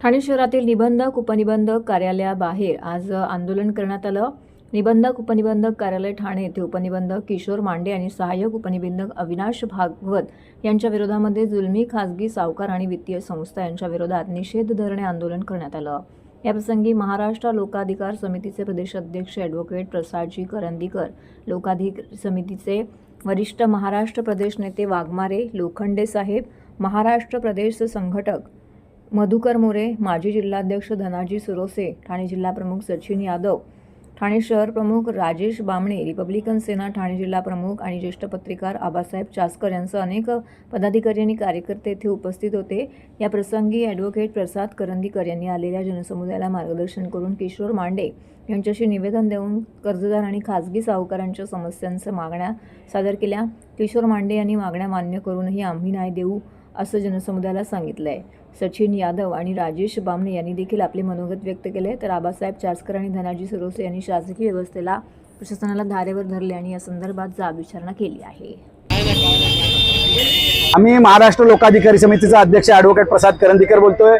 ठाणे शहरातील निबंधक उपनिबंधक कार्यालयाबाहेर आज आंदोलन करण्यात आलं. निबंधक उपनिबंधक कार्यालय ठाणे येथे उपनिबंधक किशोर मांडे आणि सहाय्यक उपनिबंधक अविनाश भागवत यांच्या विरोधामध्ये जुलमी खासगी सावकार आणि वित्तीय संस्था यांच्या विरोधात निषेध धरणे आंदोलन करण्यात आलं. याप्रसंगी महाराष्ट्र लोकाधिकार समितीचे प्रदेश अध्यक्ष ॲडव्होकेट प्रसादजी करंदीकर लोकाधिकार समितीचे वरिष्ठ महाराष्ट्र प्रदेश नेते वाघमारे लोखंडे साहेब महाराष्ट्र प्रदेश संघटक मधुकर मोरे माजी जिल्हाध्यक्ष धनाजी सुरोसे ठाणे जिल्हा प्रमुख सचिन यादव ठाणे शहर प्रमुख राजेश बामणे रिपब्लिकन सेना ठाणे जिल्हा प्रमुख आणि ज्येष्ठ पत्रकार आबासाहेब चासकर यांसह अनेक पदाधिकारी आणि कार्यकर्ते येथे उपस्थित होते. या प्रसंगी ॲडव्होकेट प्रसाद करंदीकर यांनी आलेल्या जनसमुदायाला मार्गदर्शन करून किशोर मांडे यांच्याशी निवेदन देऊन कर्जदार आणि खाजगी सावकारांच्या समस्यांच्या मागण्या सादर केल्या. किशोर मांडे यांनी मागण्या मान्य करूनही आम्ही न्याय देऊ असं जनसमुदायाला सांगितलं आहे सचिन यादव आणि राजेश बामणे यांनी देखील आपले मनोगत व्यक्त केले. तर आबासाहेब चासकर आणि धनाजी सुरोसे यांनी शासकीय व्यवस्थेला प्रशासनाला धारेवर धरले आणि या संदर्भात जाब विचारणा केली आहे. आम्ही महाराष्ट्र लोकाधिकारी समितीचा अध्यक्ष ॲडव्होकेट प्रसाद करंदीकर बोलतोय.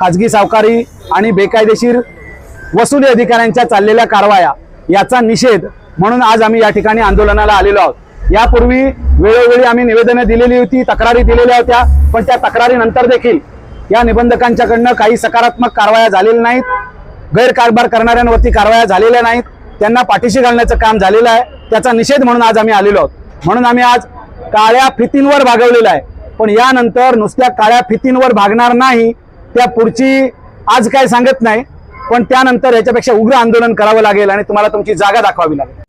खाजगी सावकारी आणि बेकायदेशीर वसुली अधिकाऱ्यांच्या चाललेल्या कारवाया याचा निषेध म्हणून आज आम्ही या ठिकाणी आंदोलनाला आलेलो आहोत. यापूर्वी वेळोवेळी आम्ही निवेदनं दिलेली होती तक्रारी दिलेल्या होत्या पण त्या तक्रारीनंतर देखील या निबंधकांच्याकडनं काही सकारात्मक कारवाया झालेल्या नाहीत. गैरकारभार करणाऱ्यांवरती कारवाया झालेल्या नाहीत. त्यांना पाठीशी घालण्याचं काम झालेलं आहे. त्याचा निषेध म्हणून आज आम्ही आलेलो आहोत. म्हणून आम्ही आज काळ्या फितींवर भागवलेलं आहे. पण यानंतर नुसत्या काळ्या फितींवर भागणार नाही त्या पुढची आज काय सांगत नाही. पण त्यानंतर याच्यापेक्षा उग्र आंदोलन करावं लागेल आणि तुम्हाला तुमची जागा दाखवावी लागेल.